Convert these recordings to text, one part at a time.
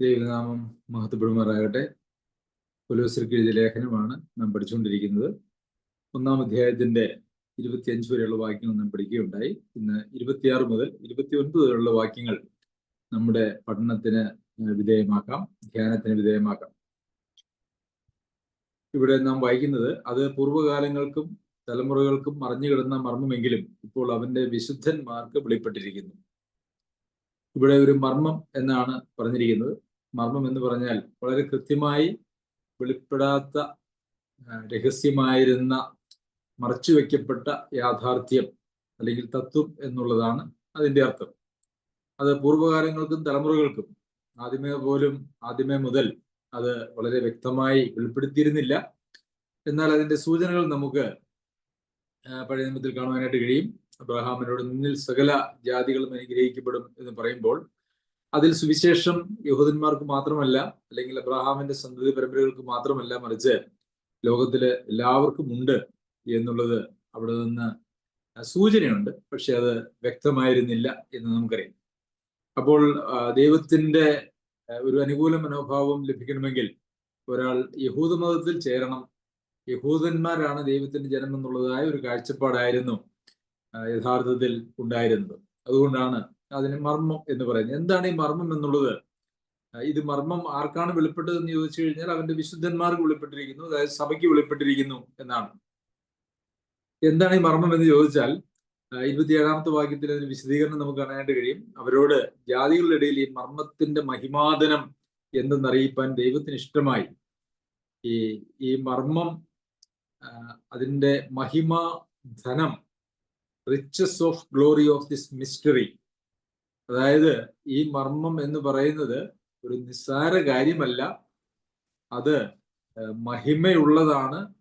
ദൈവനാമം മഹത്വപ്പെടുമാറാകട്ടെ. പുലോസർക്ക് എഴുതിയ ലേഖനമാണ് നാം പഠിച്ചുകൊണ്ടിരിക്കുന്നത്. ഒന്നാം അധ്യായത്തിന്റെ ഇരുപത്തിയഞ്ച് വരെയുള്ള വാക്യങ്ങൾ നാം പഠിക്കുകയുണ്ടായി. ഇന്ന് ഇരുപത്തിയാറ് മുതൽ ഇരുപത്തി ഒൻപത് വരെയുള്ള വാക്യങ്ങൾ നമ്മുടെ പഠനത്തിന് വിധേയമാക്കാം. ധ്യാനത്തിന് വിധേയമാക്കാം. ഇവിടെ നാം വായിക്കുന്നത് അത് പൂർവകാലങ്ങൾക്കും തലമുറകൾക്കും മറഞ്ഞു കിടന്ന മർമ്മമെങ്കിലും ഇപ്പോൾ അവന്റെ വിശുദ്ധന്മാർക്ക് വെളിപ്പെട്ടിരിക്കുന്നു. ഇവിടെ ഒരു മർമ്മം എന്നാണ് പറഞ്ഞിരിക്കുന്നത്. മർമ്മം എന്ന് പറഞ്ഞാൽ വളരെ കൃത്യമായി വെളിപ്പെടാത്ത രഹസ്യമായിരുന്ന മറച്ചു വയ്ക്കപ്പെട്ട യാഥാർത്ഥ്യം അല്ലെങ്കിൽ തത്വം എന്നുള്ളതാണ് അതിന്റെ അർത്ഥം. അത് പൂർവകാലങ്ങൾക്കും തലമുറകൾക്കും ആദ്യമേ പോലും ആദ്യമേ മുതൽ അത് വളരെ വ്യക്തമായി വെളിപ്പെടുത്തിയിരുന്നില്ല. എന്നാൽ അതിന്റെ സൂചനകൾ നമുക്ക് പഴയ നിയമത്തിൽ കാണുവാനായിട്ട് കഴിയും. അബ്രഹാമിനോട് നിന്നിൽ സകല ജാതികളും അനുഗ്രഹിക്കപ്പെടും എന്ന് പറയുമ്പോൾ അതിൽ സുവിശേഷം യഹൂദന്മാർക്ക് മാത്രമല്ല അല്ലെങ്കിൽ അബ്രഹാമിന്റെ സന്തതി പരമ്പരകൾക്ക് മാത്രമല്ല മറിച്ച് ലോകത്തിലെ എല്ലാവർക്കും ഉണ്ട് എന്നുള്ളത് അവിടെ നിന്ന് സൂചനയുണ്ട്. പക്ഷെ അത് വ്യക്തമായിരുന്നില്ല എന്ന് നമുക്കറിയാം. അപ്പോൾ ദൈവത്തിന്റെ ഒരു അനുകൂല മനോഭാവം ലഭിക്കണമെങ്കിൽ ഒരാൾ യഹൂദ മതത്തിൽ ചേരണം. യഹൂദന്മാരാണ് ദൈവത്തിന്റെ ജനം എന്നുള്ളതായ ഒരു കാഴ്ചപ്പാടായിരുന്നു യഥാർത്ഥത്തിൽ ഉണ്ടായിരുന്നത്. അതുകൊണ്ടാണ് അതിന് മർമ്മം എന്ന് പറയുന്നത്. എന്താണ് ഈ മർമ്മം എന്നുള്ളത്? ഇത് മർമ്മം ആർക്കാണ് വെളിപ്പെട്ടത് എന്ന് ചോദിച്ചു കഴിഞ്ഞാൽ അവന്റെ വിശുദ്ധന്മാർക്ക് വെളിപ്പെട്ടിരിക്കുന്നു അതായത് സഭയ്ക്ക് വെളിപ്പെട്ടിരിക്കുന്നു എന്നാണ്. എന്താണ് ഈ മർമ്മം എന്ന് ചോദിച്ചാൽ ഇരുപത്തിയേഴാമത്തെ വാക്യത്തിൽ അതിന് വിശദീകരണം നമുക്ക് കാണാനായിട്ട് കഴിയും. അവരോട് ജാതികളുടെ ഇടയിൽ ഈ മർമ്മത്തിന്റെ മഹിമാദനം എന്തെന്നറിയിപ്പാൻ ദൈവത്തിന് ഇഷ്ടമായി. ഈ ഈ മർമ്മം അതിന്റെ മഹിമ ധനം riches of glory of this mystery അതായത് ഈ മർമ്മം എന്ന് പറയുന്നത് ഒരു നിസ്സാര കാര്യമല്ല. അത് മഹിമയുള്ളതാണ്.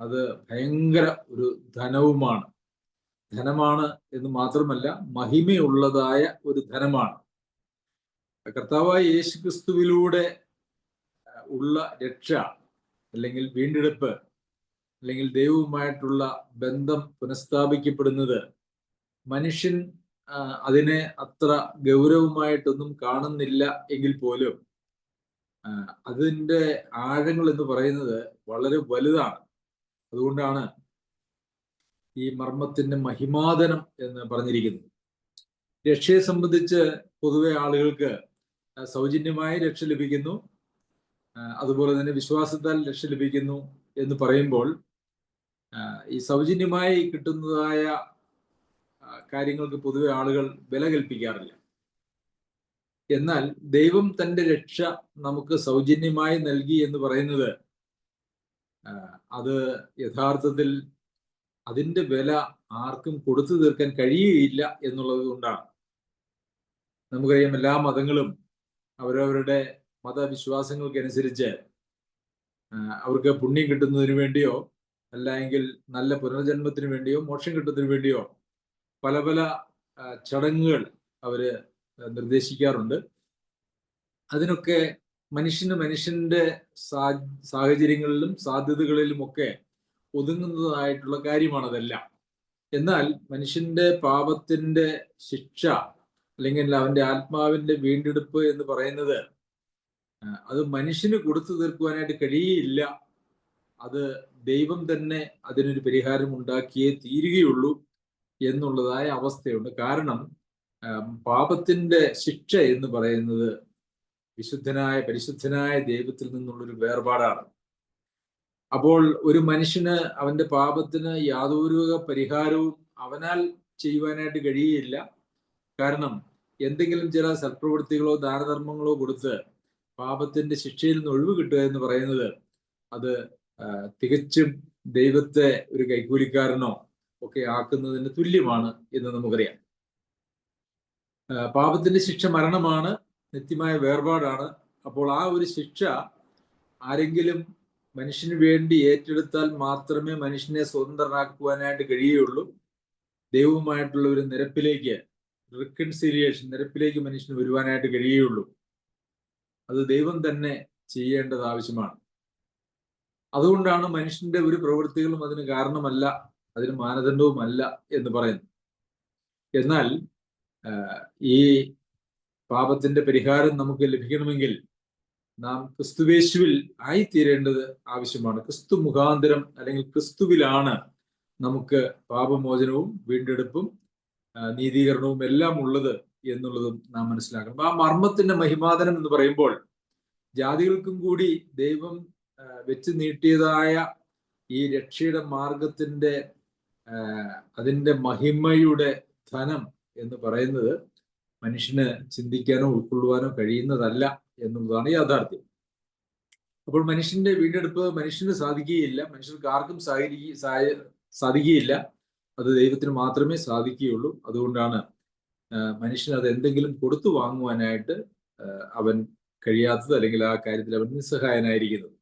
അത് ഭയങ്കര ഒരു ധനവുമാണ്. ധനമാണ് എന്ന് മാത്രമല്ല മഹിമയുള്ളതായ ഒരു ധനമാണ്. കർത്താവായ യേശു ക്രിസ്തുവിലൂടെ ഉള്ള രക്ഷ അല്ലെങ്കിൽ വീണ്ടെടുപ്പ് അല്ലെങ്കിൽ ദൈവവുമായിട്ടുള്ള ബന്ധം പുനഃസ്ഥാപിക്കപ്പെടുന്നത് മനുഷ്യൻ അതിനെ അത്ര ഗൗരവമായിട്ടൊന്നും കാണുന്നില്ല എങ്കിൽ പോലും അതിന്റെ ആഴങ്ങൾ എന്ന് പറയുന്നത് വളരെ വലുതാണ്. അതുകൊണ്ടാണ് ഈ മർമ്മത്തിന്റെ മഹിമാതനം എന്ന് പറഞ്ഞിരിക്കുന്നത്. രക്ഷയെ സംബന്ധിച്ച് പൊതുവെ ആളുകൾക്ക് സൗജന്യമായി രക്ഷ ലഭിക്കുന്നു അതുപോലെ തന്നെ വിശ്വാസത്താൽ രക്ഷ ലഭിക്കുന്നു എന്ന് പറയുമ്പോൾ ഈ സൗജന്യമായി കിട്ടുന്നതായ കാര്യങ്ങൾക്ക് പൊതുവെ ആളുകൾ വില കൽപ്പിക്കാറില്ല. എന്നാൽ ദൈവം തന്റെ രക്ഷ നമുക്ക് സൗജന്യമായി നൽകി എന്ന് പറയുന്നത് അത് യഥാർത്ഥത്തിൽ അതിന്റെ വില ആർക്കും കൊടുത്തു തീർക്കാൻ കഴിയുകയില്ല എന്നുള്ളത് കൊണ്ടാണ്. നമുക്കറിയാം എല്ലാ മതങ്ങളും അവരവരുടെ മതവിശ്വാസങ്ങൾക്കനുസരിച്ച് അവർക്ക് പുണ്യം കിട്ടുന്നതിന് വേണ്ടിയോ അല്ലെങ്കിൽ നല്ല പുനർജന്മത്തിന് വേണ്ടിയോ മോക്ഷം കിട്ടുന്നതിന് വേണ്ടിയോ പല പല ചടങ്ങുകൾ അവർ നിർദ്ദേശിക്കാറുണ്ട്. അതിനൊക്കെ മനുഷ്യന് മനുഷ്യന്റെ സാഹചര്യങ്ങളിലും സാധ്യതകളിലും ഒക്കെ ഒതുങ്ങുന്നതായിട്ടുള്ള കാര്യമാണതെല്ലാം. എന്നാൽ മനുഷ്യന്റെ പാപത്തിന്റെ ശിക്ഷ അല്ലെങ്കിൽ അവന്റെ ആത്മാവിന്റെ വീണ്ടെടുപ്പ് എന്ന് പറയുന്നത് അത് മനുഷ്യന് കൊടുത്തു തീർക്കുവാനായിട്ട് കഴിയില്ല അത് ദൈവം തന്നെ അതിനൊരു പരിഹാരം ഉണ്ടാക്കിയേ തീരുകയുള്ളൂ. എന്നുള്ളതായ അവസ്ഥയുണ്ട്. കാരണം പാപത്തിന്റെ ശിക്ഷ എന്ന് പറയുന്നത് വിശുദ്ധനായ പരിശുദ്ധനായ ദൈവത്തിൽ നിന്നുള്ളൊരു വേർപാടാണ്. അപ്പോൾ ഒരു മനുഷ്യന് അവന്റെ പാപത്തിന് യാതൊരു പരിഹാരവും അവനാൽ ചെയ്യുവാനായിട്ട് കഴിയുകയില്ല. കാരണം എന്തെങ്കിലും ചില സൽപ്രവൃത്തികളോ ദാനധർമ്മങ്ങളോ കൊടുത്ത് പാപത്തിന്റെ ശിക്ഷയിൽ നിന്ന് ഒഴിവ് കിട്ടുക എന്ന് പറയുന്നത് അത് തികച്ചും ദൈവത്തെ ഒരു കൈക്കൂലിക്കാരനോ ഒക്കെ ആക്കുന്നതിന് തുല്യമാണ് എന്ന് നമുക്കറിയാം. പാപത്തിന്റെ ശിക്ഷ മരണമാണ് നിത്യമായ വേർപാടാണ്. അപ്പോൾ ആ ഒരു ശിക്ഷ ആരെങ്കിലും മനുഷ്യന് വേണ്ടി ഏറ്റെടുത്താൽ മാത്രമേ മനുഷ്യനെ സ്വതന്ത്രനാക്കുവാനായിട്ട് കഴിയുകയുള്ളൂ. ദൈവവുമായിട്ടുള്ള ഒരു നിരപ്പിലേക്ക് റിക്കൺസിലിയേഷൻ നിരപ്പിലേക്ക് മനുഷ്യന് വരുവാനായിട്ട് കഴിയുകയുള്ളൂ. അത് ദൈവം തന്നെ ചെയ്യേണ്ടത് ആവശ്യമാണ്. അതുകൊണ്ടാണ് മനുഷ്യന്റെ ഒരു പ്രവൃത്തികളും അതിന് കാരണമല്ല. അതിന് മാനദണ്ഡവുമല്ല എന്ന് പറയുന്നു. എന്നാൽ ഈ പാപത്തിന്റെ പരിഹാരം നമുക്ക് ലഭിക്കണമെങ്കിൽ നാം ക്രിസ്തുവേശുവിൽ ആയിത്തീരേണ്ടത് ആവശ്യമാണ്. ക്രിസ്തു മുഖാന്തരം അല്ലെങ്കിൽ ക്രിസ്തുവിലാണ് നമുക്ക് പാപമോചനവും വീണ്ടെടുപ്പും നീതീകരണവും എല്ലാം ഉള്ളത് എന്നുള്ളതും നാം മനസ്സിലാക്കണം. ആ മർമ്മത്തിന്റെ മഹിമാതനം എന്ന് പറയുമ്പോൾ ജാതികൾക്കും കൂടി ദൈവം വെച്ച് നീട്ടിയതായ ഈ രക്ഷയുടെ മാർഗത്തിന്റെ ആ, അതിന്റെ മഹിമയുടെ ധനം എന്ന് പറയുന്നത് മനുഷ്യന് ചിന്തിക്കാനോ ഉൾക്കൊള്ളുവാനോ കഴിയുന്നതല്ല എന്നുള്ളതാണ് യാഥാർത്ഥ്യം. അപ്പോൾ മനുഷ്യന്റെ വീണ്ടെടുപ്പ് മനുഷ്യന് സാധിക്കുകയില്ല മനുഷ്യർക്ക് ആർക്കും സാധിക്കുകയില്ല. അത് ദൈവത്തിന് മാത്രമേ സാധിക്കുകയുള്ളൂ. അതുകൊണ്ടാണ് മനുഷ്യൻ അത് എന്തെങ്കിലും കൊടുത്തു വാങ്ങുവാനായിട്ട് അവൻ കഴിയാത്തത് അല്ലെങ്കിൽ ആ കാര്യത്തിൽ അവൻ നിസ്സഹായനായിരിക്കുന്നത്.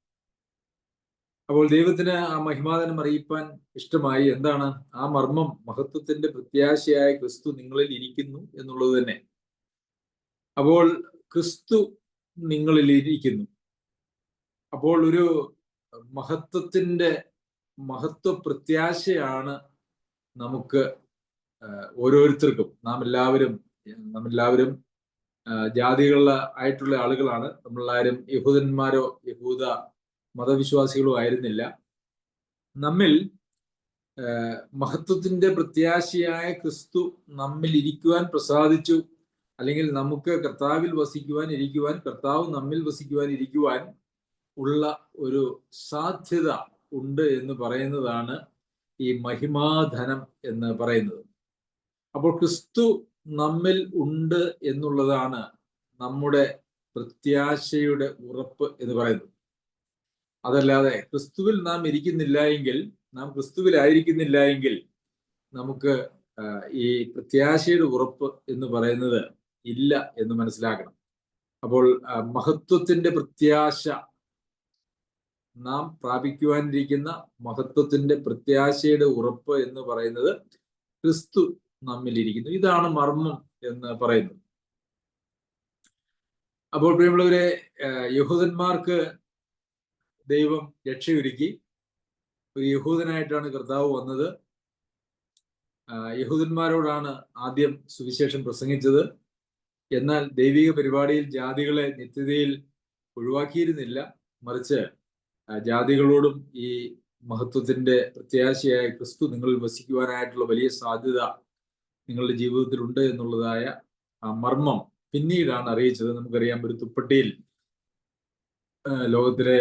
അപ്പോൾ ദൈവത്തിന് ആ മഹിമാതനം അറിയിപ്പാൻ ഇഷ്ടമായി. എന്താണ്? ആ മർമ്മം മഹത്വത്തിന്റെ പ്രത്യാശയായ ക്രിസ്തു നിങ്ങളിൽ ഇരിക്കുന്നു എന്നുള്ളത് തന്നെ. അപ്പോൾ ക്രിസ്തു നിങ്ങളിൽ ഇരിക്കുന്നു. അപ്പോൾ ഒരു മഹത്വത്തിന്റെ മഹത്വ പ്രത്യാശയാണ് നമുക്ക് ഓരോരുത്തർക്കും. നാം എല്ലാവരും നാം എല്ലാവരും ജാതികളിൽ ആയിട്ടുള്ള ആളുകളാണ്. നമ്മളെല്ലാവരും യഹൂദന്മാരോ യഹൂദ മതവിശ്വാസികളോ ആയിരുന്നില്ല നമ്മിൽ മഹത്വത്തിന്റെ പ്രത്യാശയായ ക്രിസ്തു നമ്മിൽ ഇരിക്കുവാൻ പ്രസാദിച്ചു. അല്ലെങ്കിൽ നമുക്ക് കർത്താവിൽ വസിക്കുവാൻ ഇരിക്കുവാൻ കർത്താവ് നമ്മിൽ വസിക്കുവാൻ ഇരിക്കുവാൻ ഉള്ള ഒരു സാധ്യത ഉണ്ട് എന്ന് പറയുന്നതാണ് ഈ മഹിമാധനം എന്ന് പറയുന്നത്. അപ്പോൾ ക്രിസ്തു നമ്മിൽ ഉണ്ട് എന്നുള്ളതാണ് നമ്മുടെ പ്രത്യാശയുടെ ഉറപ്പ് എന്ന് പറയുന്നത്. അതല്ലാതെ ക്രിസ്തുവിൽ നാം ഇരിക്കുന്നില്ല എങ്കിൽ നാം ക്രിസ്തുവിലായിരിക്കുന്നില്ല എങ്കിൽ നമുക്ക് ഈ പ്രത്യാശയുടെ ഉറപ്പ് എന്ന് പറയുന്നത് ഇല്ല എന്ന് മനസ്സിലാക്കണം. അപ്പോൾ മഹത്വത്തിന്റെ പ്രത്യാശ നാം പ്രാപിക്കുവാനിരിക്കുന്ന മഹത്വത്തിന്റെ പ്രത്യാശയുടെ ഉറപ്പ് എന്ന് പറയുന്നത് ക്രിസ്തു നമ്മിലിരിക്കുന്നു. ഇതാണ് മർമ്മം എന്ന് പറയുന്നത്. അപ്പോൾ പ്രിയമുള്ളവരെ യഹൂദന്മാർക്ക് ദൈവം രക്ഷയൊരുക്കി ഒരു യഹൂദനായിട്ടാണ് കർത്താവ് വന്നത്. യഹൂദന്മാരോടാണ് ആദ്യം സുവിശേഷം പ്രസംഗിച്ചത്. എന്നാൽ ദൈവിക പരിപാടിയിൽ ജാതികളെ നിത്യതയിൽ ഒഴിവാക്കിയിരുന്നില്ല. മറിച്ച് ജാതികളോടും ഈ മഹത്വത്തിന്റെ പ്രത്യാശയായ ക്രിസ്തു നിങ്ങളിൽ വസിക്കുവാനായിട്ടുള്ള വലിയ സാധ്യത നിങ്ങളുടെ ജീവിതത്തിലുണ്ട് എന്നുള്ളതായ മർമ്മം പിന്നീടാണ് അറിയിച്ചത്. നമുക്കറിയാം ഒരു തുപ്പട്ടിയിൽ ലോകത്തിലെ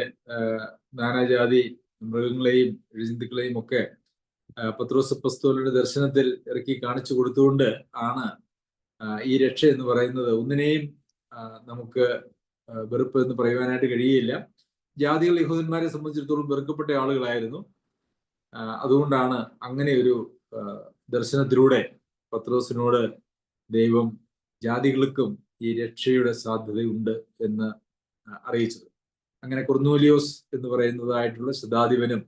നാനാജാതി മൃഗങ്ങളെയും ജന്തുക്കളെയും ഒക്കെ പത്രോസ് പസ്തോലയുടെ ദർശനത്തിൽ ഇറക്കി കാണിച്ചു കൊടുത്തുകൊണ്ട് ആണ് ഈ രക്ഷ എന്ന് പറയുന്നത്. ഒന്നിനെയും നമുക്ക് വെറുപ്പ് എന്ന് പറയുവാനായിട്ട് കഴിയുകയില്ല. ജാതികൾ യഹൂദന്മാരെ സംബന്ധിച്ചിടത്തോളം വെറുക്കപ്പെട്ട ആളുകളായിരുന്നു. അതുകൊണ്ടാണ് അങ്ങനെ ഒരു ദർശനത്തിലൂടെ പത്രോസിനോട് ദൈവം ജാതികൾക്കും ഈ രക്ഷയുടെ സാധ്യതയുണ്ട് എന്ന് അറിയിച്ചത്. അങ്ങനെ കുർന്നൂലിയോസ് എന്ന് പറയുന്നതായിട്ടുള്ള ശതാധിപനും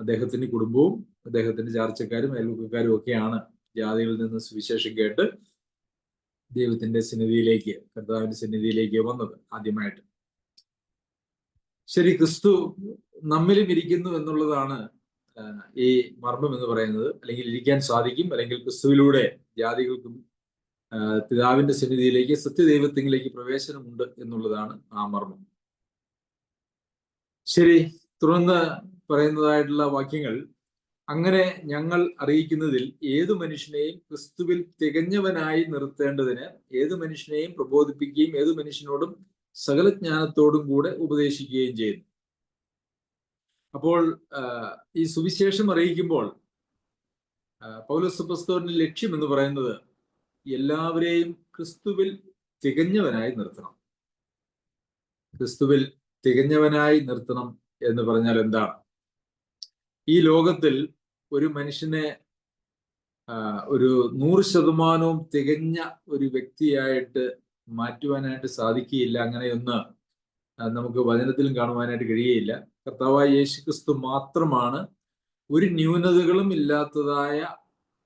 അദ്ദേഹത്തിന്റെ കുടുംബവും അദ്ദേഹത്തിന്റെ ചാർച്ചക്കാരും അയൽവക്കക്കാരും ഒക്കെയാണ് ജാതികളിൽ നിന്ന് സുവിശേഷം കേട്ട് ദൈവത്തിന്റെ സന്നിധിയിലേക്ക് കർത്താവിന്റെ സന്നിധിയിലേക്ക് വന്നത് ആദ്യമായിട്ട്. ശരി ക്രിസ്തു നമ്മിലും ഇരിക്കുന്നു എന്നുള്ളതാണ് ഈ മർമ്മം എന്ന് പറയുന്നത്. അല്ലെങ്കിൽ ഇരിക്കാൻ സാധിക്കും അല്ലെങ്കിൽ ക്രിസ്തുവിലൂടെ ജാതികൾക്കും പിതാവിന്റെ സന്നിധിയിലേക്ക് സത്യദൈവത്തിലേക്ക് പ്രവേശനമുണ്ട് എന്നുള്ളതാണ് ആ മർമ്മം. ശരി തുടർന്ന് പറയുന്നതായിട്ടുള്ള വാക്യങ്ങൾ. അങ്ങനെ ഞങ്ങൾ അറിയിക്കുന്നതിൽ ഏതു മനുഷ്യനെയും ക്രിസ്തുവിൽ തികഞ്ഞവനായി നിർത്തേണ്ടതിന് ഏതു മനുഷ്യനെയും പ്രബോധിപ്പിക്കുകയും ഏതു മനുഷ്യനോടും സകല ജ്ഞാനത്തോടും കൂടെ ഉപദേശിക്കുകയും ചെയ്യുന്നു. അപ്പോൾ ഈ സുവിശേഷം അറിയിക്കുമ്പോൾ പൗലസുപ്രസ്തോറിന്റെ ലക്ഷ്യം എന്ന് പറയുന്നത് എല്ലാവരെയും ക്രിസ്തുവിൽ തികഞ്ഞവനായി നിർത്തണം. ക്രിസ്തുവിൽ തികഞ്ഞവനായി നിർത്തണം എന്ന് പറഞ്ഞാൽ എന്താണ്? ഈ ലോകത്തിൽ ഒരു മനുഷ്യനെ ഒരു നൂറ് ശതമാനവും തികഞ്ഞ ഒരു വ്യക്തിയായിട്ട് മാറ്റുവാനായിട്ട് സാധിക്കുകയില്ല. അങ്ങനെയൊന്ന് നമുക്ക് വചനത്തിലും കാണുവാനായിട്ട് കഴിയുകയില്ല. കർത്താവായ യേശു ക്രിസ്തു മാത്രമാണ് ഒരു ന്യൂനതകളും ഇല്ലാത്തതായ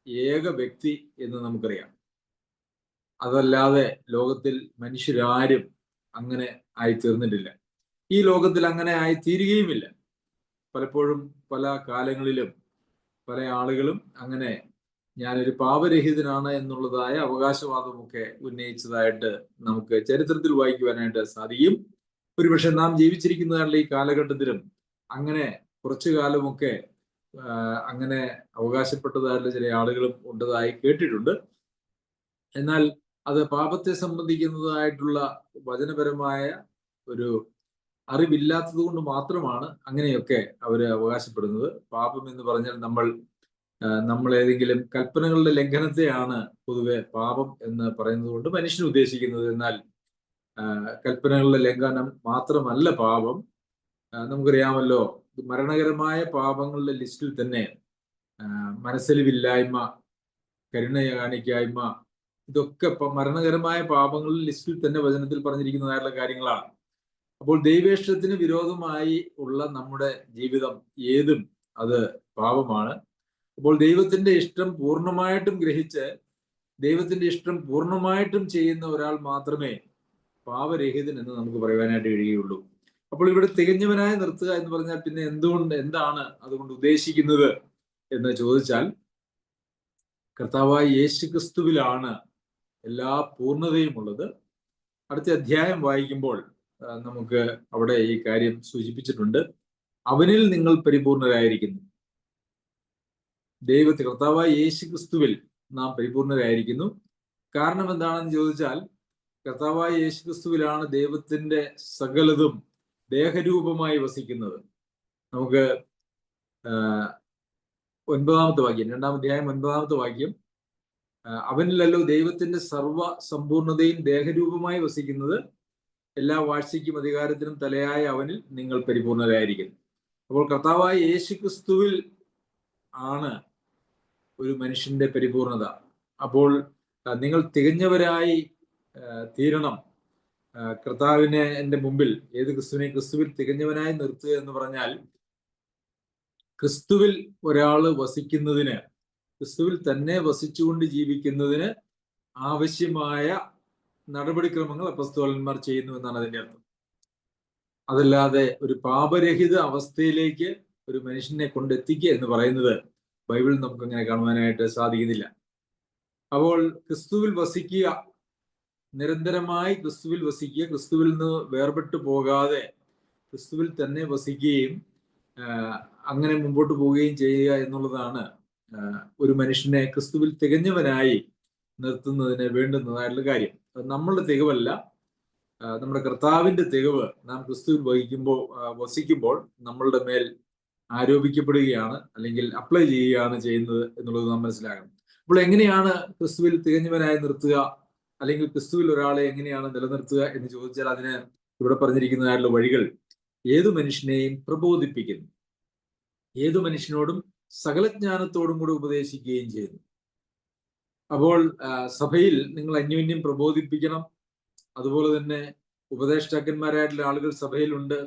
ഏക വ്യക്തി എന്ന് നമുക്കറിയാം. അതല്ലാതെ ലോകത്തിൽ മനുഷ്യരാരും അങ്ങനെ ആയിത്തീർന്നിട്ടില്ല. ഈ ലോകത്തിൽ അങ്ങനെ ആയിത്തീരുകയുമില്ല. പലപ്പോഴും പല കാലങ്ങളിലും പല ആളുകളും അങ്ങനെ ഞാനൊരു പാപരഹിതനാണ് എന്നുള്ളതായ അവകാശവാദമൊക്കെ ഉന്നയിച്ചതായിട്ട് നമുക്ക് ചരിത്രത്തിൽ വായിക്കുവാനായിട്ട് സാധിക്കും. ഒരുപക്ഷെ നാം ജീവിച്ചിരിക്കുന്നതായിട്ടുള്ള ഈ കാലഘട്ടത്തിലും അങ്ങനെ കുറച്ചു കാലമൊക്കെ അങ്ങനെ അവകാശപ്പെട്ടതായിട്ടുള്ള ചില ആളുകളും ഉണ്ടതായി കേട്ടിട്ടുണ്ട്. എന്നാൽ അത് പാപത്തെ സംബന്ധിക്കുന്നതായിട്ടുള്ള വചനപരമായ ഒരു അറിവില്ലാത്തത് കൊണ്ട് മാത്രമാണ് അങ്ങനെയൊക്കെ അവർ അവകാശപ്പെടുന്നത്. പാപം എന്ന് പറഞ്ഞാൽ നമ്മൾ നമ്മൾ ഏതെങ്കിലും കൽപ്പനകളുടെ ലംഘനത്തെയാണ് പൊതുവെ പാപം എന്ന് പറയുന്നത് കൊണ്ട് മനുഷ്യൻ ഉദ്ദേശിക്കുന്നത്. എന്നാൽ കൽപ്പനകളുടെ ലംഘനം മാത്രമല്ല പാപം. നമുക്കറിയാമല്ലോ മരണകരമായ പാപങ്ങളുടെ ലിസ്റ്റിൽ തന്നെ മനസ്സലിവില്ലായ്മ കരുണ കാണിക്കായ്മ ഇതൊക്കെ മരണകരമായ പാപങ്ങളുടെ ലിസ്റ്റിൽ തന്നെ വചനത്തിൽ പറഞ്ഞിരിക്കുന്നതായിട്ടുള്ള കാര്യങ്ങളാണ്. അപ്പോൾ ദൈവേഷ്ടത്തിന് വിരോധമായി ഉള്ള നമ്മുടെ ജീവിതം ഏതും അത് പാപമാണ്. അപ്പോൾ ദൈവത്തിന്റെ ഇഷ്ടം പൂർണമായിട്ടും ഗ്രഹിച്ച് ദൈവത്തിന്റെ ഇഷ്ടം പൂർണമായിട്ടും ചെയ്യുന്ന ഒരാൾ മാത്രമേ പാപരഹിതൻ എന്ന് നമുക്ക് പറയുവാനായിട്ട് കഴിയുള്ളൂ അപ്പോൾ ഇവിടെ തികഞ്ഞവനായി നിർത്തുക എന്ന് പറഞ്ഞാൽ പിന്നെ എന്തുകൊണ്ട് എന്താണ് അതുകൊണ്ട് ഉദ്ദേശിക്കുന്നത് എന്ന് ചോദിച്ചാൽ കർത്താവായ യേശു ക്രിസ്തുവിലാണ് എല്ലാ പൂർണതയും ഉള്ളത് അടുത്ത അധ്യായം വായിക്കുമ്പോൾ നമുക്ക് അവിടെ ഈ കാര്യം സൂചിപ്പിച്ചിട്ടുണ്ട്. അവനിൽ നിങ്ങൾ പരിപൂർണരായിരിക്കുന്നു. ദൈവത്തെ കർത്താവായ യേശു ക്രിസ്തുവിൽ നാം പരിപൂർണരായിരിക്കുന്നു. കാരണം എന്താണെന്ന് ചോദിച്ചാൽ കർത്താവായ യേശു ക്രിസ്തുവിലാണ് ദൈവത്തിന്റെ സകലതും ദേഹരൂപമായി വസിക്കുന്നത്. നമുക്ക് ഒൻപതാമത്തെ വാക്യം രണ്ടാം അധ്യായം ഒൻപതാമത്തെ വാക്യം അവനിലല്ലോ ദൈവത്തിന്റെ സർവ സമ്പൂർണതയും ദേഹരൂപമായി വസിക്കുന്നത്. എല്ലാ വാഴ്ചയ്ക്കും അധികാരത്തിനും തലയായ അവനിൽ നിങ്ങൾ പരിപൂർണരായിരിക്കുന്നു. അപ്പോൾ കർത്താവായ യേശു ക്രിസ്തുവിൽ ആണ് ഒരു മനുഷ്യന്റെ പരിപൂർണത. അപ്പോൾ നിങ്ങൾ തികഞ്ഞവരായി തീരണം. കർത്താവിനെ എന്റെ മുമ്പിൽ ഏത് ക്രിസ്തുവിനെ ക്രിസ്തുവിൽ തികഞ്ഞവനായി നിർത്തുക എന്ന് പറഞ്ഞാൽ ക്രിസ്തുവിൽ ഒരാൾ വസിക്കുന്നതിന് ക്രിസ്തുവിൽ തന്നെ വസിച്ചുകൊണ്ട് ജീവിക്കുന്നതിന് ആവശ്യമായ നടപടിക്രമങ്ങൾ അപ്പസ്തോലന്മാർ ചെയ്യുന്നു എന്നാണ് അതിന്റെ അർത്ഥം. അതല്ലാതെ ഒരു പാപരഹിത അവസ്ഥയിലേക്ക് ഒരു മനുഷ്യനെ കൊണ്ടെത്തിക്കുക എന്ന് പറയുന്നത് ബൈബിളിൽ നമുക്ക് അങ്ങനെ കാണുവാനായിട്ട് സാധിക്കുന്നില്ല. അപ്പോൾ ക്രിസ്തുവിൽ വസിക്കുക നിരന്തരമായി ക്രിസ്തുവിൽ വസിക്കുക ക്രിസ്തുവിൽ നിന്ന് വേർപെട്ടു പോകാതെ ക്രിസ്തുവിൽ തന്നെ വസിക്കുകയും അങ്ങനെ മുമ്പോട്ട് പോവുകയും ചെയ്യുക എന്നുള്ളതാണ് ഒരു മനുഷ്യനെ ക്രിസ്തുവിൽ തികഞ്ഞവനായി നിർത്തുന്നതിന് വേണ്ടുന്നതായിട്ടുള്ള കാര്യം. നമ്മളുടെ തികവല്ല. നമ്മുടെ കർത്താവിന്റെ തികവ് നാം ക്രിസ്തുവിൽ വഹിക്കുമ്പോൾ വസിക്കുമ്പോൾ നമ്മളുടെ മേൽ ആരോപിക്കപ്പെടുകയാണ് അല്ലെങ്കിൽ അപ്ലൈ ചെയ്യുകയാണ് ചെയ്യുന്നത് എന്നുള്ളത് നാം മനസ്സിലാക്കണം. അപ്പോൾ എങ്ങനെയാണ് ക്രിസ്തുവിൽ തികഞ്ഞവനായി നിർത്തുക? അല്ലെങ്കിൽ ക്രിസ്തുവിൽ ഒരാളെ എങ്ങനെയാണ് നിലനിർത്തുക എന്ന് ചോദിച്ചാൽ അതിന് ഇവിടെ പറഞ്ഞിരിക്കുന്നതായിട്ടുള്ള വഴികൾ ഏതു മനുഷ്യനെയും പ്രബോധിപ്പിക്കുന്നു. ഏതു മനുഷ്യനോടും സകലജ്ഞാനത്തോടും കൂടി ഉപദേശിക്കുകയും ചെയ്യുന്നു. അപ്പോൾ സഭയിൽ നിങ്ങൾ അന്യോന്യം പ്രബോധിപ്പിക്കണം. അതുപോലെ തന്നെ ഉപദേഷ്ടാക്കന്മാരായിട്ടുള്ള ആളുകൾ സഭയിലുണ്ട്.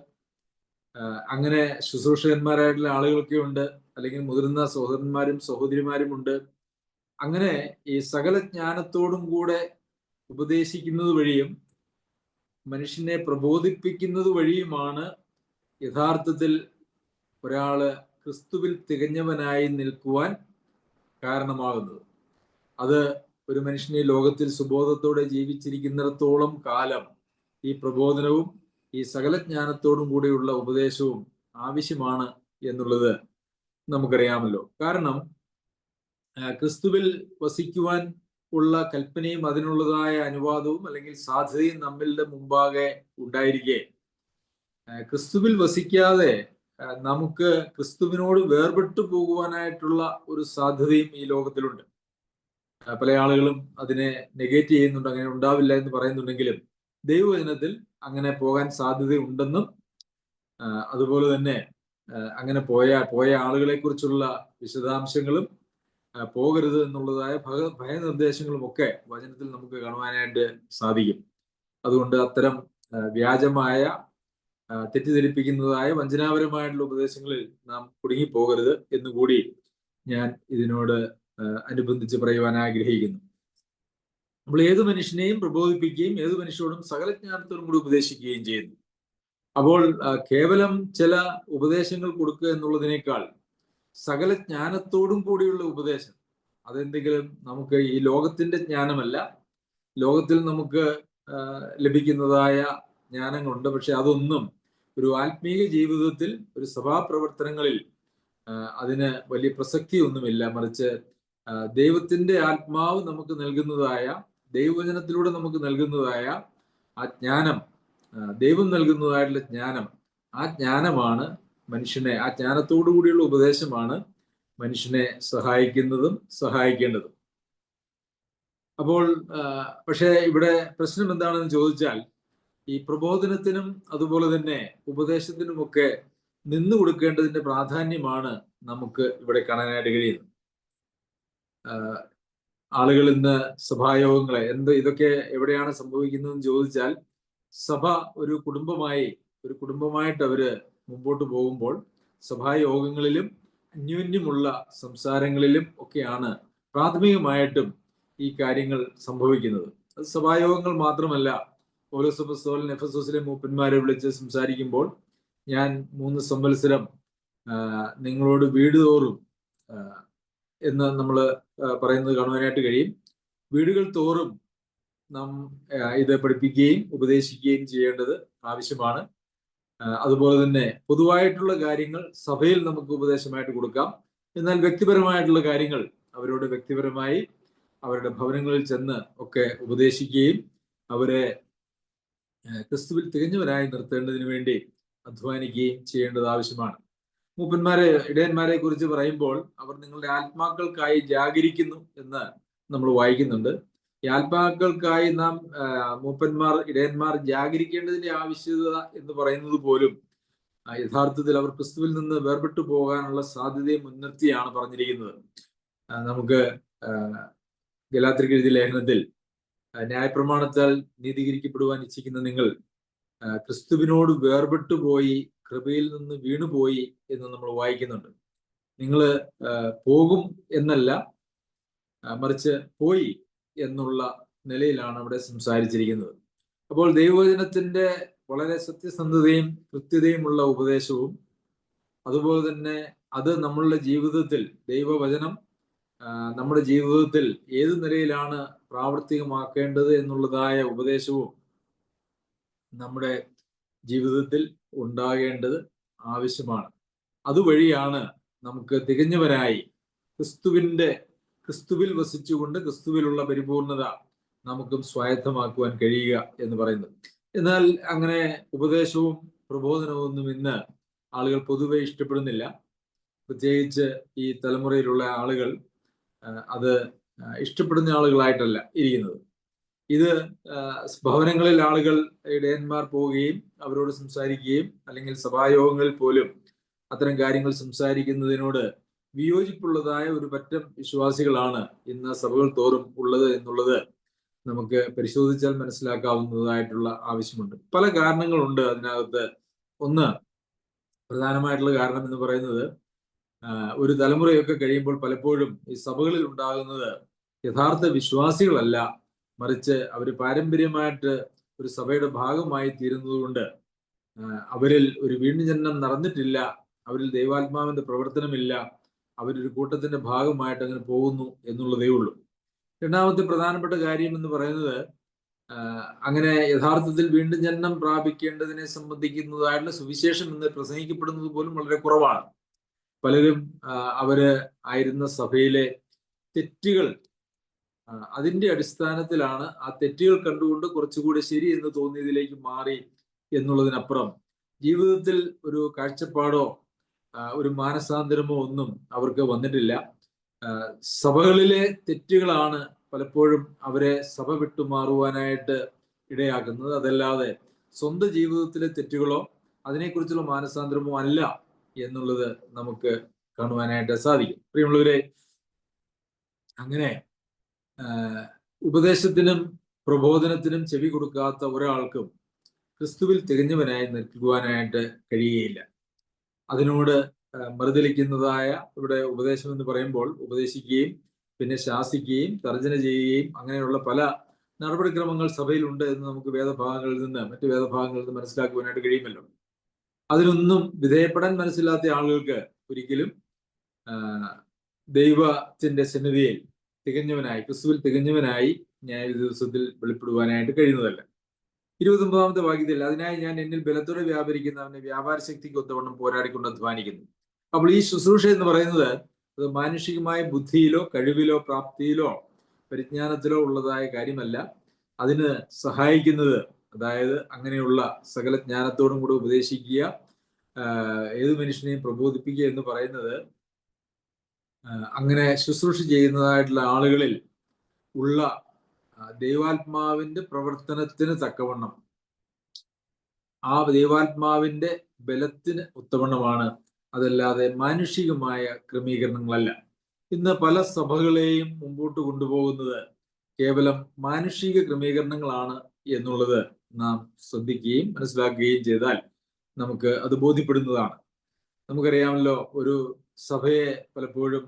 അങ്ങനെ ശുശ്രൂഷകന്മാരായിട്ടുള്ള ആളുകളൊക്കെ ഉണ്ട്. അല്ലെങ്കിൽ മുതിർന്ന സഹോദരന്മാരും സഹോദരിമാരും ഉണ്ട്. അങ്ങനെ ഈ സകല ജ്ഞാനത്തോടും കൂടെ ഉപദേശിക്കുന്നത് വഴിയും മനുഷ്യനെ പ്രബോധിപ്പിക്കുന്നത് വഴിയുമാണ് യഥാർത്ഥത്തിൽ ഒരാൾ ക്രിസ്തുവിൽ തികഞ്ഞവനായി നിൽക്കുവാൻ കാരണമാകുന്നത്. അത് ഒരു മനുഷ്യനെ ലോകത്തിൽ സുബോധത്തോടെ ജീവിച്ചിരിക്കുന്നിടത്തോളം കാലം ഈ പ്രബോധനവും ഈ സകല ജ്ഞാനത്തോടും കൂടിയുള്ള ഉപദേശവും ആവശ്യമാണ് എന്നുള്ളത് നമുക്കറിയാമല്ലോ. കാരണം ക്രിസ്തുവിൽ വസിക്കുവാൻ ഉള്ള കൽപ്പനയും അതിനുള്ളതായ അനുവാദവും അല്ലെങ്കിൽ സാധ്യതയും നമ്മളുടെ മുമ്പാകെ ഉണ്ടായിരിക്കെ. ക്രിസ്തുവിൽ വസിക്കാതെ നമുക്ക് ക്രിസ്തുവിനോട് വേർപെട്ടു പോകുവാനായിട്ടുള്ള ഒരു സാധ്യതയും ഈ ലോകത്തിലുണ്ട്. പല ആളുകളും അതിനെ നെഗേറ്റ് ചെയ്യുന്നുണ്ട് അങ്ങനെ ഉണ്ടാവില്ല എന്ന് പറയുന്നുണ്ടെങ്കിലും ദൈവവചനത്തിൽ അങ്ങനെ പോകാൻ സാധ്യതയുണ്ടെന്നും അതുപോലെ തന്നെ അങ്ങനെ പോയ പോയ ആളുകളെ കുറിച്ചുള്ള വിശദാംശങ്ങളും പോകരുത് എന്നുള്ളതായ ഭയ ഭയനിർദ്ദേശങ്ങളും ഒക്കെ വചനത്തിൽ നമുക്ക് കാണുവാനായിട്ട് സാധിക്കും. അതുകൊണ്ട് അത്തരം വ്യാജമായ തെറ്റിദ്ധരിപ്പിക്കുന്നതായ വഞ്ചനാപരമായിട്ടുള്ള ഉപദേശങ്ങളിൽ നാം കുടുങ്ങിപ്പോകരുത് എന്നുകൂടി ഞാൻ ഇതിനോട് അനുബന്ധിച്ച് പറയുവാൻ ആഗ്രഹിക്കുന്നു. നമ്മൾ ഏത് മനുഷ്യനെയും പ്രബോധിപ്പിക്കുകയും ഏത് മനുഷ്യരോടും സകലജ്ഞാനത്തോടും കൂടി ഉപദേശിക്കുകയും ചെയ്യുന്നു. അപ്പോൾ കേവലം ചില ഉപദേശങ്ങൾ കൊടുക്കുക എന്നുള്ളതിനേക്കാൾ സകല ജ്ഞാനത്തോടും കൂടിയുള്ള ഉപദേശം അതെന്തെങ്കിലും നമുക്ക് ഈ ലോകത്തിന്റെ ജ്ഞാനമല്ല. ലോകത്തിൽ നമുക്ക് ലഭിക്കുന്നതായ ജ്ഞാനങ്ങളുണ്ട്. പക്ഷെ അതൊന്നും ഒരു ആത്മീയ ജീവിതത്തിൽ ഒരു സഭാപ്രവർത്തനങ്ങളിൽ അതിന് വലിയ പ്രസക്തി ഒന്നുമില്ല മറിച്ച് ദൈവത്തിന്റെ ആത്മാവ് നമുക്ക് നൽകുന്നതായ ദൈവവചനത്തിലൂടെ നമുക്ക് നൽകുന്നതായ ആ ജ്ഞാനം ദൈവം നൽകുന്നതായിട്ടുള്ള ജ്ഞാനം ആ ജ്ഞാനമാണ് മനുഷ്യനെ ആ ജ്ഞാനത്തോടു കൂടിയുള്ള ഉപദേശമാണ് മനുഷ്യനെ സഹായിക്കുന്നതും സഹായിക്കേണ്ടതും. അപ്പോൾ പക്ഷേ ഇവിടെ പ്രശ്നം എന്താണെന്ന് ചോദിച്ചാൽ ഈ പ്രബോധനത്തിനും അതുപോലെ തന്നെ ഉപദേശത്തിനുമൊക്കെ നിന്നു കൊടുക്കേണ്ടതിന്റെ പ്രാധാന്യമാണ് നമുക്ക് ഇവിടെ കാണാനായിട്ട് കഴിയുന്നത്. ആളുകൾ ഇന്ന് സഭായോഗങ്ങളെ എന്ത് ഇതൊക്കെ എവിടെയാണ് സംഭവിക്കുന്നതെന്ന് ചോദിച്ചാൽ സഭ ഒരു കുടുംബമായി ഒരു കുടുംബമായിട്ട് അവർ മുമ്പോട്ട് പോകുമ്പോൾ സഭായോഗങ്ങളിലും അന്യോന്യമുള്ള സംസാരങ്ങളിലും ഒക്കെയാണ് പ്രാഥമികമായിട്ടും ഈ കാര്യങ്ങൾ സംഭവിക്കുന്നത്. അത് സഭായോഗങ്ങൾ മാത്രമല്ല ഓരോ സഭസ്തോലൻ എഫ് എസ് എസിലെ മൂപ്പന്മാരെ വിളിച്ച് സംസാരിക്കുമ്പോൾ ഞാൻ മൂന്ന് സംവത്സരം നിങ്ങളോട് വീട് തോറും എന്ന് നമ്മൾ പറയുന്നത് കാണുവാനായിട്ട് കഴിയും. വീടുകൾ തോറും നാം ഇത് പഠിപ്പിക്കുകയും ഉപദേശിക്കുകയും ചെയ്യേണ്ടത് ആവശ്യമാണ്. അതുപോലെ തന്നെ പൊതുവായിട്ടുള്ള കാര്യങ്ങൾ സഭയിൽ നമുക്ക് ഉപദേശമായിട്ട് കൊടുക്കാം. എന്നാൽ വ്യക്തിപരമായിട്ടുള്ള കാര്യങ്ങൾ അവരോട് വ്യക്തിപരമായി അവരുടെ ഭവനങ്ങളിൽ ചെന്ന് ഒക്കെ ഉപദേശിക്കുകയും അവരെ ക്രിസ്തുവിൽ തികഞ്ഞവരായി നിർത്തേണ്ടതിന് വേണ്ടി അധ്വാനിക്കുകയും ചെയ്യേണ്ടത് ആവശ്യമാണ്. മൂപ്പന്മാരെ ഇടയന്മാരെ കുറിച്ച് പറയുമ്പോൾ അവർ നിങ്ങളുടെ ആത്മാക്കൾക്കായി ജാഗരിക്കുന്നു എന്ന് നമ്മൾ വായിക്കുന്നുണ്ട്. ഈ ആത്മാക്കൾക്കായി നാം മൂപ്പന്മാർ ഇടയന്മാർ ജാഗരിക്കേണ്ടതിന്റെ ആവശ്യകത എന്ന് പറയുന്നത് പോലും യഥാർത്ഥത്തിൽ അവർ ക്രിസ്തുവിൽ നിന്ന് വേർപെട്ടു പോകാനുള്ള സാധ്യതയെ മുൻനിർത്തിയാണ് പറഞ്ഞിരിക്കുന്നത്. നമുക്ക് ഗലാത്രിക എഴുതിയ ലേഖനത്തിൽ ന്യായപ്രമാണത്താൽ നീതീകരിക്കപ്പെടുവാൻ ഇച്ഛിക്കുന്ന നിങ്ങൾ ക്രിസ്തുവിനോട് വേർപെട്ടു പോയി കൃപയിൽ നിന്ന് വീണുപോയി എന്ന് നമ്മൾ വായിക്കുന്നുണ്ട്. നിങ്ങൾ പോകും എന്നല്ല മറിച്ച് പോയി എന്നുള്ള നിലയിലാണ് അവിടെ സംസാരിച്ചിരിക്കുന്നത്. അപ്പോൾ ദൈവവചനത്തിന്റെ വളരെ സത്യസന്ധതയും കൃത്യതയുമുള്ള ഉപദേശവും അതുപോലെ തന്നെ അത് നമ്മളുടെ ജീവിതത്തിൽ ദൈവവചനം നമ്മുടെ ജീവിതത്തിൽ ഏത് നിലയിലാണ് പ്രാവർത്തികമാക്കേണ്ടത് എന്നുള്ളതായ ഉപദേശവും നമ്മുടെ ജീവിതത്തിൽ ഉണ്ടാകേണ്ടത് ആവശ്യമാണ്. അതുവഴിയാണ് നമുക്ക് തികഞ്ഞവരായി ക്രിസ്തുവിന്റെ ക്രിസ്തുവിൽ വസിച്ചുകൊണ്ട് ക്രിസ്തുവിലുള്ള പരിപൂർണത നമുക്കും സ്വായത്തമാക്കുവാൻ കഴിയുക എന്ന് പറയുന്നത് എന്നാൽ അങ്ങനെ ഉപദേശവും പ്രബോധനവും ഒന്നും ഇന്ന് ആളുകൾ പൊതുവെ ഇഷ്ടപ്പെടുന്നില്ല. പ്രത്യേകിച്ച് ഈ തലമുറയിലുള്ള ആളുകൾ അത് ഇഷ്ടപ്പെടുന്ന ആളുകളായിട്ടല്ല ഇരിക്കുന്നത്. ഇത് ഭവനങ്ങളിൽ ആളുകൾ ഇടയന്മാർ പോവുകയും അവരോട് സംസാരിക്കുകയും അല്ലെങ്കിൽ സഭായോഗങ്ങളിൽ പോലും അത്തരം കാര്യങ്ങൾ സംസാരിക്കുന്നതിനോട് വിയോജിപ്പുള്ളതായ ഒരു പറ്റം വിശ്വാസികളാണ് ഇന്ന് സഭകൾ തോറും ഉള്ളത് എന്നുള്ളത് നമുക്ക് പരിശോധിച്ചാൽ മനസ്സിലാക്കാവുന്നതായിട്ടുള്ള ആവശ്യമുണ്ട്. പല കാരണങ്ങളുണ്ട് അതിനകത്ത്. ഒന്ന് പ്രധാനമായിട്ടുള്ള കാരണം എന്ന് പറയുന്നത് ഒരു തലമുറയൊക്കെ കഴിയുമ്പോൾ പലപ്പോഴും ഈ സഭകളിൽ ഉണ്ടാകുന്നത് യഥാർത്ഥ വിശ്വാസികളല്ല. മറിച്ച് അവർ പാരമ്പര്യമായിട്ട് ഒരു സഭയുടെ ഭാഗമായി തീരുന്നതുകൊണ്ട് അവരിൽ ഒരു വീണ്ടും ജനനം നടന്നിട്ടില്ല അവരിൽ ദൈവാത്മാവിന്റെ പ്രവർത്തനമില്ല അവരൊരു കൂട്ടത്തിന്റെ ഭാഗമായിട്ട് അങ്ങനെ പോകുന്നു എന്നുള്ളതേ ഉള്ളൂ. രണ്ടാമത്തെ പ്രധാനപ്പെട്ട കാര്യം എന്ന് പറയുന്നത് അങ്ങനെ യഥാർത്ഥത്തിൽ വീണ്ടും ജനനം പ്രാപിക്കേണ്ടതിനെ സംബന്ധിക്കുന്നതായിട്ടുള്ള സുവിശേഷം എന്ന് പ്രസംഗിക്കപ്പെടുന്നത് പോലും വളരെ കുറവാണ്. പലരും അവർ ആയിരുന്ന സഭയിലെ തെറ്റുകൾ അതിന്റെ അടിസ്ഥാനത്തിലാണ് ആ തെറ്റുകൾ കണ്ടുകൊണ്ട് കുറച്ചുകൂടി ശരി എന്ന് തോന്നിയതിലേക്ക് മാറി എന്നുള്ളതിനപ്പുറം ജീവിതത്തിൽ ഒരു കാഴ്ചപ്പാടോ ഒരു മാനസാന്തരമോ ഒന്നും അവർക്ക് വന്നിട്ടില്ല. സഭകളിലെ തെറ്റുകളാണ് പലപ്പോഴും അവരെ സഭ വിട്ടുമാറുവാനായിട്ട് ഇടയാക്കുന്നത്. അതല്ലാതെ സ്വന്തം ജീവിതത്തിലെ തെറ്റുകളോ അതിനെക്കുറിച്ചുള്ള മാനസാന്തരമോ അല്ല എന്നുള്ളത് നമുക്ക് കാണുവാനായിട്ട് സാധിക്കും. പ്രിയമുള്ളവരെ അങ്ങനെ ഉപദേശത്തിനും പ്രബോധനത്തിനും ചെവി കൊടുക്കാത്ത ഒരാൾക്കും ക്രിസ്തുവിൽ തികഞ്ഞവനായി നിൽക്കുവാനായിട്ട് കഴിയുകയില്ല. അതിനോട് മറുതലിക്കുന്നതായ ഇവിടെ ഉപദേശം എന്ന് പറയുമ്പോൾ ഉപദേശിക്കുകയും പിന്നെ ശാസിക്കുകയും തർജന ചെയ്യുകയും അങ്ങനെയുള്ള പല നടപടിക്രമങ്ങൾ സഭയിലുണ്ട് എന്ന് നമുക്ക് വേദഭാഗങ്ങളിൽ നിന്ന് മറ്റു വേദഭാഗങ്ങളിൽ നിന്ന് മനസ്സിലാക്കുവാനായിട്ട് കഴിയുമല്ലോ. അതിനൊന്നും വിധേയപ്പെടാൻ മനസ്സിലാത്ത ആളുകൾക്ക് ഒരിക്കലും ദൈവത്തിന്റെ സന്നിധിയിൽ തികഞ്ഞവനായി ക്രിസ്തുവിൽ തികഞ്ഞവനായി ഞാൻ ഒരു ദിവസത്തിൽ വെളിപ്പെടുവാനായിട്ട് കഴിയുന്നതല്ല. ഇരുപത്തൊമ്പതാമത്തെ വാക്യത്തിൽ അതിനായി ഞാൻ എന്നിൽ ബലത്തോടെ വ്യാപരിക്കുന്ന അവന്റെ വ്യാപാര ശക്തിക്ക് ഒത്തവണ്ണം പോരാടിക്കൊണ്ട് അധ്വാനിക്കുന്നു. അപ്പോൾ ഈ ശുശ്രൂഷ എന്ന് പറയുന്നത് അത് മാനുഷികമായ ബുദ്ധിയിലോ കഴിവിലോ പ്രാപ്തിയിലോ പരിജ്ഞാനത്തിലോ ഉള്ളതായ കാര്യമല്ല. അതിന് സഹായിക്കുന്നത് അതായത് അങ്ങനെയുള്ള സകല ജ്ഞാനത്തോടും കൂടെ ഉപദേശിക്കുക ഏത് മനുഷ്യനെയും പ്രബോധിപ്പിക്കുക എന്ന് പറയുന്നത് അങ്ങനെ ശുശ്രൂഷ ചെയ്യുന്നതായിട്ടുള്ള ആളുകളിൽ ഉള്ള ദൈവാത്മാവിന്റെ പ്രവർത്തനത്തിന് തക്കവണ്ണം ആ ദൈവാത്മാവിന്റെ ബലത്തിന് ഉത്തവണ്ണമാണ് അതല്ലാതെ മാനുഷികമായ ക്രമീകരണങ്ങളല്ല. ഇന്ന് പല സഭകളെയും മുമ്പോട്ട് കൊണ്ടുപോകുന്നത് കേവലം മാനുഷിക ക്രമീകരണങ്ങളാണ് എന്നുള്ളത് നാം ശ്രദ്ധിക്കുകയും മനസ്സിലാക്കുകയും ചെയ്താൽ നമുക്ക് അത് ബോധ്യപ്പെടുന്നതാണ്. നമുക്കറിയാമല്ലോ ഒരു സഭയെ പലപ്പോഴും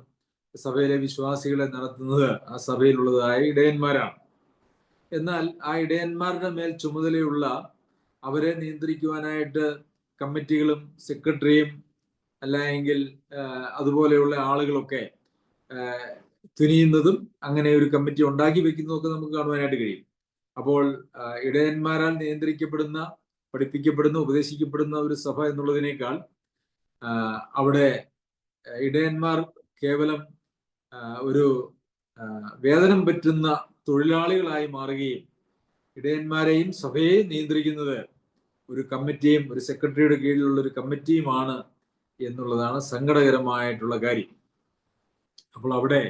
സഭയിലെ വിശ്വാസികളെ നടത്തുന്നത് ആ സഭയിലുള്ളതായ ഇടയന്മാരാണ്. എന്നാൽ ആ ഇടയന്മാരുടെ മേൽ ചുമതലയുള്ള അവരെ നിയന്ത്രിക്കുവാനായിട്ട് കമ്മിറ്റികളും സെക്രട്ടറിയും അല്ല എങ്കിൽ അതുപോലെയുള്ള ആളുകളൊക്കെ തുനിയുന്നതും അങ്ങനെ ഒരു കമ്മിറ്റി ഉണ്ടാക്കി വെക്കുന്നതൊക്കെ നമുക്ക് കാണുവാനായിട്ട് കഴിയും. അപ്പോൾ ഇടയന്മാരാൽ നിയന്ത്രിക്കപ്പെടുന്ന പഠിപ്പിക്കപ്പെടുന്ന ഉപദേശിക്കപ്പെടുന്ന ഒരു സഭ എന്നുള്ളതിനേക്കാൾ അവിടെ ഇടയന്മാർ കേവലം ഒരു വേതനം പറ്റുന്ന തൊഴിലാളികളായി മാറുകയും ഇടയന്മാരെയും സഭയെ നിയന്ത്രിക്കുന്നത് ഒരു കമ്മിറ്റിയും ഒരു സെക്രട്ടറിയുടെ കീഴിലുള്ള ഒരു കമ്മിറ്റിയുമാണ് എന്നുള്ളതാണ് സങ്കടകരമായിട്ടുള്ള കാര്യം. അപ്പോൾ അവിടെ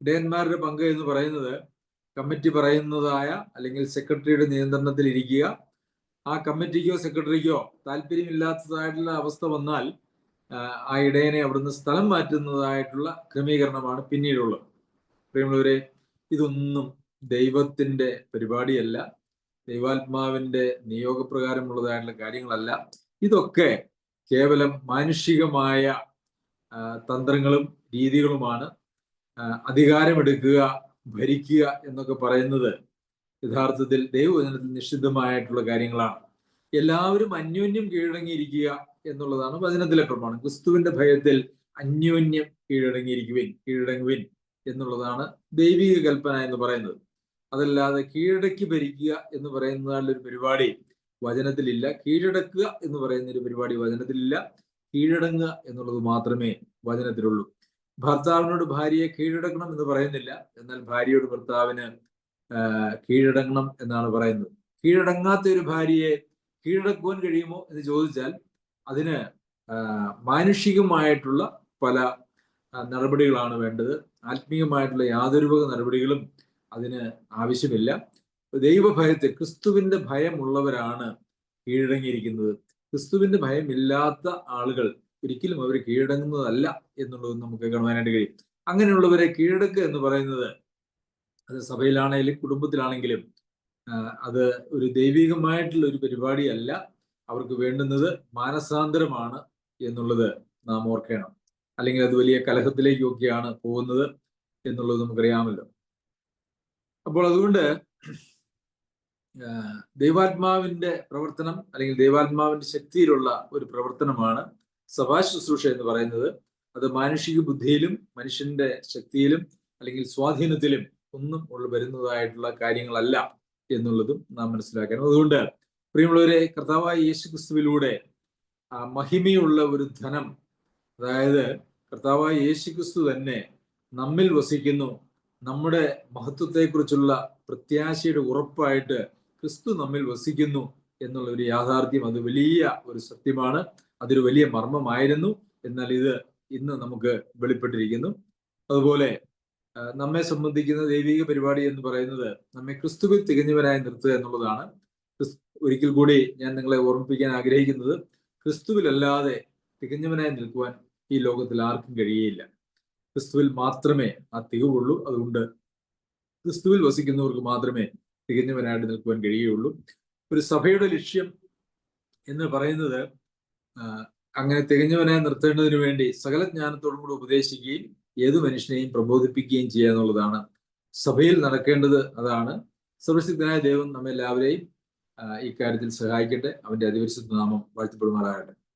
ഇടയന്മാരുടെ പങ്ക് എന്ന് പറയുന്നത് കമ്മിറ്റി പറയുന്നതായ അല്ലെങ്കിൽ സെക്രട്ടറിയുടെ നിയന്ത്രണത്തിൽ ഇരിക്കുക ആ കമ്മിറ്റിക്കോ സെക്രട്ടറിക്കോ താല്പര്യമില്ലാത്തതായിട്ടുള്ള അവസ്ഥ വന്നാൽ ആ ഇടയനെ അവിടുന്ന് സ്ഥലം മാറ്റുന്നതായിട്ടുള്ള ക്രമീകരണമാണ് പിന്നീടുള്ളത്. പ്രിയമുള്ളവരെ ഇതൊന്നും ദൈവത്തിന്റെ പരിപാടിയല്ല. ദൈവാത്മാവിന്റെ നിയോഗപ്രകാരമുള്ളതായിട്ടുള്ള കാര്യങ്ങളല്ല. ഇതൊക്കെ കേവലം മാനുഷികമായ തന്ത്രങ്ങളും രീതികളുമാണ് അധികാരമെടുക്കുക ഭരിക്കുക എന്നൊക്കെ പറയുന്നത് യഥാർത്ഥത്തിൽ ദൈവവചനത്തിൽ നിഷിദ്ധമായിട്ടുള്ള കാര്യങ്ങളാണ്. എല്ലാവരും അന്യോന്യം കീഴടങ്ങിയിരിക്കുക എന്നുള്ളതാണ് വചനത്തിലെ പ്രമാണം. ക്രിസ്തുവിന്റെ ഭയത്തിൽ അന്യോന്യം കീഴടങ്ങിയിരിക്കുവിൻ കീഴടങ്ങുവിൻ എന്നുള്ളതാണ് ദൈവിക കൽപ്പന എന്ന് പറയുന്നത്. അതല്ലാതെ കീഴടക്കി ഭരിക്കുക എന്ന് പറയുന്നതായുള്ള ഒരു പരിപാടി വചനത്തിലില്ല. കീഴടക്കുക എന്ന് പറയുന്ന ഒരു പരിപാടി വചനത്തിലില്ല. കീഴടങ്ങുക എന്നുള്ളത് മാത്രമേ വചനത്തിലുള്ളൂ. ഭർത്താവിനോട് ഭാര്യയെ കീഴടക്കണം എന്ന് പറയുന്നില്ല. എന്നാൽ ഭാര്യയോട് ഭർത്താവിന് കീഴടങ്ങണം എന്നാണ് പറയുന്നത്. കീഴടങ്ങാത്ത ഒരു ഭാര്യയെ കീഴടക്കുവാൻ കഴിയുമോ എന്ന് ചോദിച്ചാൽ അതിന് മാനുഷികമായിട്ടുള്ള പല നടപടികളാണ് വേണ്ടത്. ആത്മീയമായിട്ടുള്ള യാതൊരു വക നടപടികളും അതിന് ആവശ്യമില്ല. ദൈവഭയത്തെ ക്രിസ്തുവിന്റെ ഭയമുള്ളവരാണ് കീഴടങ്ങിയിരിക്കുന്നത്. ക്രിസ്തുവിന്റെ ഭയമില്ലാത്ത ആളുകൾ ഒരിക്കലും അവർ കീഴടങ്ങുന്നതല്ല എന്നുള്ളത് നമുക്ക് കാണുവാനായിട്ട് കഴിയും. അങ്ങനെയുള്ളവരെ കീഴടക്കുക എന്ന് പറയുന്നത് അത് സഭയിലാണെങ്കിലും കുടുംബത്തിലാണെങ്കിലും അത് ഒരു ദൈവികമായിട്ടുള്ള ഒരു പരിപാടിയല്ല. അവർക്ക് വേണ്ടുന്നത് മാനസാന്തരമാണ് എന്നുള്ളത് നാം ഓർക്കണം. അല്ലെങ്കിൽ അത് വലിയ കലഹത്തിലേക്കൊക്കെയാണ് പോകുന്നത് എന്നുള്ളത് നമുക്കറിയാമല്ലോ. അപ്പോൾ അതുകൊണ്ട് ദൈവാത്മാവിന്റെ പ്രവർത്തനം അല്ലെങ്കിൽ ദൈവാത്മാവിന്റെ ശക്തിയിലുള്ള ഒരു പ്രവർത്തനമാണ് സഭാ ശുശ്രൂഷ എന്ന് പറയുന്നത്. അത് മാനുഷിക ബുദ്ധിയിലും മനുഷ്യന്റെ ശക്തിയിലും അല്ലെങ്കിൽ സ്വാധീനത്തിലും ഒന്നും ഉള്ള വരുന്നതായിട്ടുള്ള കാര്യങ്ങളല്ല എന്നുള്ളതും നാം മനസ്സിലാക്കണം. അതുകൊണ്ട് പ്രിയമുള്ളവരെ കർത്താവായ യേശു ക്രിസ്തുവിലൂടെ മഹിമയുള്ള ഒരു ധനം അതായത് കർത്താവായ യേശു ക്രിസ്തു തന്നെ നമ്മിൽ വസിക്കുന്നു. നമ്മുടെ മഹത്വത്തെക്കുറിച്ചുള്ള പ്രത്യാശയുടെ ഉറപ്പായിട്ട് ക്രിസ്തു നമ്മിൽ വസിക്കുന്നു എന്നുള്ള ഒരു യാഥാർത്ഥ്യം അത് വലിയ ഒരു സത്യമാണ്. അതൊരു വലിയ മർമ്മമായിരുന്നു. എന്നാൽ ഇത് ഇന്ന് നമുക്ക് വെളിപ്പെട്ടിരിക്കുന്നു. അതുപോലെ നമ്മെ സംബന്ധിക്കുന്ന ദൈവിക പരിപാടി എന്ന് പറയുന്നത് നമ്മെ ക്രിസ്തുവിൽ തികഞ്ഞവരായി നിർത്തുക എന്നുള്ളതാണ്. ഒരിക്കൽ കൂടി ഞാൻ നിങ്ങളെ ഓർമ്മിപ്പിക്കാൻ ആഗ്രഹിക്കുന്നത് ക്രിസ്തുവിലല്ലാതെ തികഞ്ഞവനായി നിൽക്കുവാൻ ഈ ലോകത്തിൽ ആർക്കും കഴിയുകയില്ല ക്രിസ്തുവിൽ മാത്രമേ ആ തികവുള്ളൂ. അതുകൊണ്ട് ക്രിസ്തുവിൽ വസിക്കുന്നവർക്ക് മാത്രമേ തികഞ്ഞവനായിട്ട് നിൽക്കുവാൻ കഴിയുകയുള്ളൂ. ഒരു സഭയുടെ ലക്ഷ്യം എന്ന് പറയുന്നത് അങ്ങനെ തികഞ്ഞവനായി നിർത്തേണ്ടതിന് വേണ്ടി സകല ജ്ഞാനത്തോടും കൂടി ഉപദേശിക്കുകയും ഏത് മനുഷ്യനെയും പ്രബോധിപ്പിക്കുകയും ചെയ്യുക എന്നുള്ളതാണ് സഭയിൽ നടക്കേണ്ടത്. അതാണ് സർവശക്തനായ ദൈവം നമ്മെല്ലാവരെയും ഇക്കാര്യത്തിൽ സഹായിക്കട്ടെ. അവന്റെ അതിപരിശുദ്ധ നാമം വാഴ്ത്തപ്പെടുമാറാകട്ടെ.